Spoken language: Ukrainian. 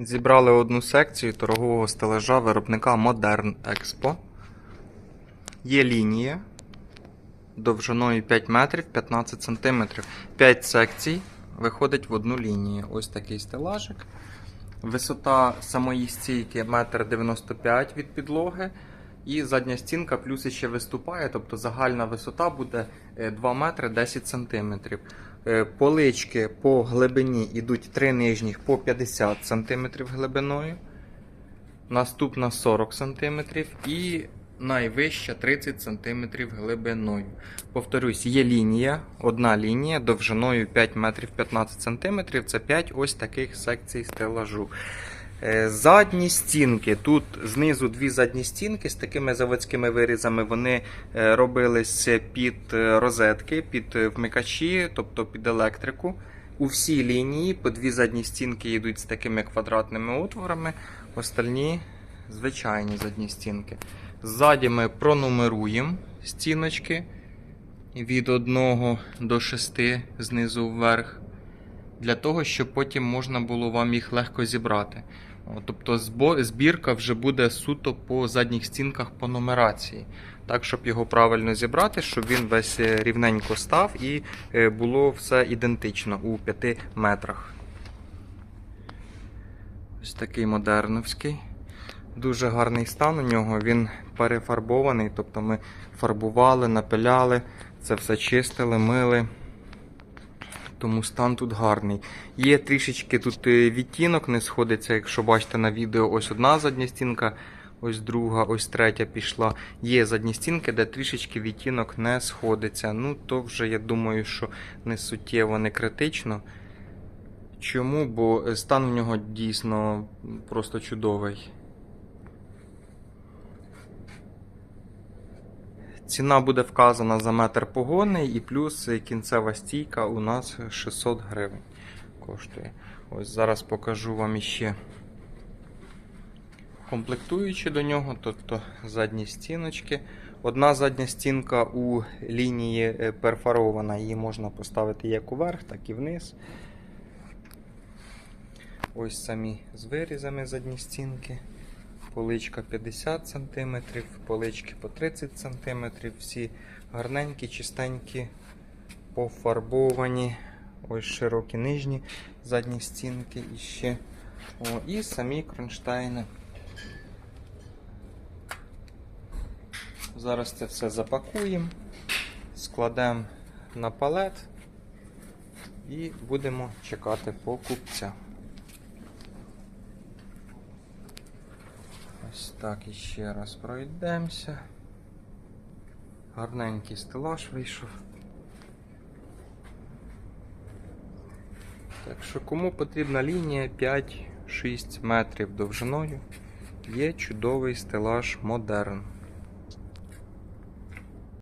Зібрали одну секцію торгового стележа виробника Modern Expo. Є лінія довжиною 5 метрів 15 сантиметрів. 5 секцій виходить в одну лінію. Ось такий стелажик. Висота самої стійки 1,95 м від підлоги. І задня стінка плюс ще виступає, тобто загальна висота буде е, 2 метри 10 сантиметрів. Е, Полички по глибині йдуть три нижніх по 50 см глибиною. Наступна 40 см і найвища 30 см глибиною. Повторюсь, є лінія, одна лінія довжиною 5 метрів 15 см. Це 5 ось таких секцій стелажу. Е, Задні стінки. Тут знизу дві задні стінки з такими заводськими вирізами. Вони е, робились під е, розетки, під вмикачі, тобто під електрику. У всій лінії по дві задні стінки йдуть з такими квадратними отворами, остальні звичайні задні стінки. Ззаді ми пронумеруємо стіночки від 1 до 6 знизу вверх для того, щоб потім можна було вам їх легко зібрати. Тобто збірка вже буде суто по задніх стінках по нумерації. Так, щоб його правильно зібрати, щоб він весь е, рівненько став і е, було все ідентично у 5 метрах. Ось такий модерновський. Дуже гарний стан у нього, він перефарбований, тобто ми фарбували, напиляли, це все чистили, мили. Тому стан тут гарний. Є трішечки тут е, відтінок не сходиться, якщо бачите на відео, ось одна задня стінка, ось друга, ось третя пішла. Є задні стінки, де трішечки відтінок не сходиться. Ну, то вже я думаю, що не суттєво, не критично. Чому? Бо е, стан у нього дійсно просто чудовий. Ціна буде вказана за метр погонний і плюс кінцева стійка у нас 600 гривень коштує. Ось зараз покажу вам іще комплектуючі до нього, тобто задні стіночки. Одна задня стінка у лінії е, перфорована, її можна поставити як уверх, так і вниз. Ось самі з вирізами задні стінки. Поличка 50 см, полички по 30 см, всі гарненькі, чистенькі, пофарбовані. Ось широкі нижні задні стінки і ще. О, і самі кронштейни. Зараз це все запакуємо, складемо на палет і будемо чекати покупця. Ось так іще раз пройдемося. Гарненький стелаж вийшов. Так що кому потрібна лінія 5-6 метрів довжиною, є чудовий стелаж Modern.